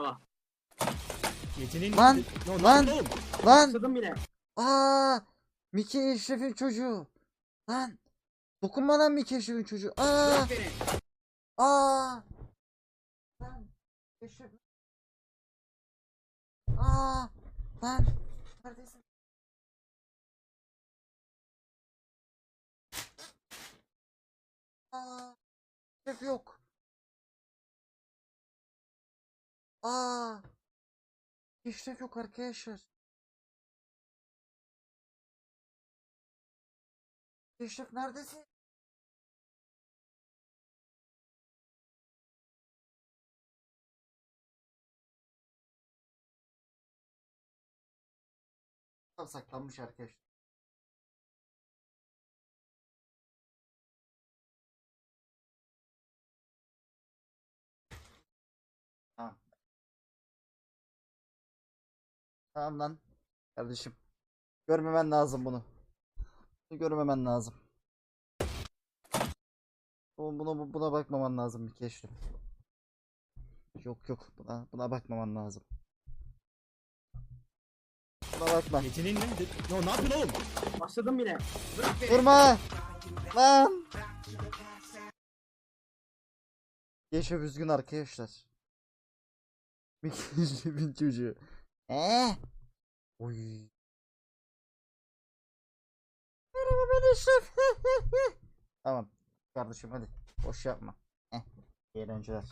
merhaba. Yeteneğin Lan, Ne- ne lan. oğlum? Lan! Başladım bile. Aa! Mickey Eşref'in çocuğu. Lan! Dokunma lan Mickey Eşref'in çocuğu. Aa! Bırak beni. Aa! Lan! Eşref. Aa! Lan! Neredesin? Aa! Eşref yok. Aa! Eşref yok arkadaşlar. Eşref neredesin? Tam saklanmış arkadaşlar. Tamam. Tamam lan. Kardeşim. Görmemen lazım bunu. Bunu görmemen lazım. Bu- Buna, buna bakmaman lazım bir keşif. Yok yok buna, buna bakmaman lazım. Buna bakma. Yeteneğin ne? Ne, ne yapıyorsun oğlum? Başladım bile. Vurma! Lan! Yaşa üzgün arkadaşlar. Mikroşefin çocuğu. Eee? Oy. Merhaba ben Eşref. tamam kardeşim hadi. Boş yapma. Eh, iyi eğlenceler.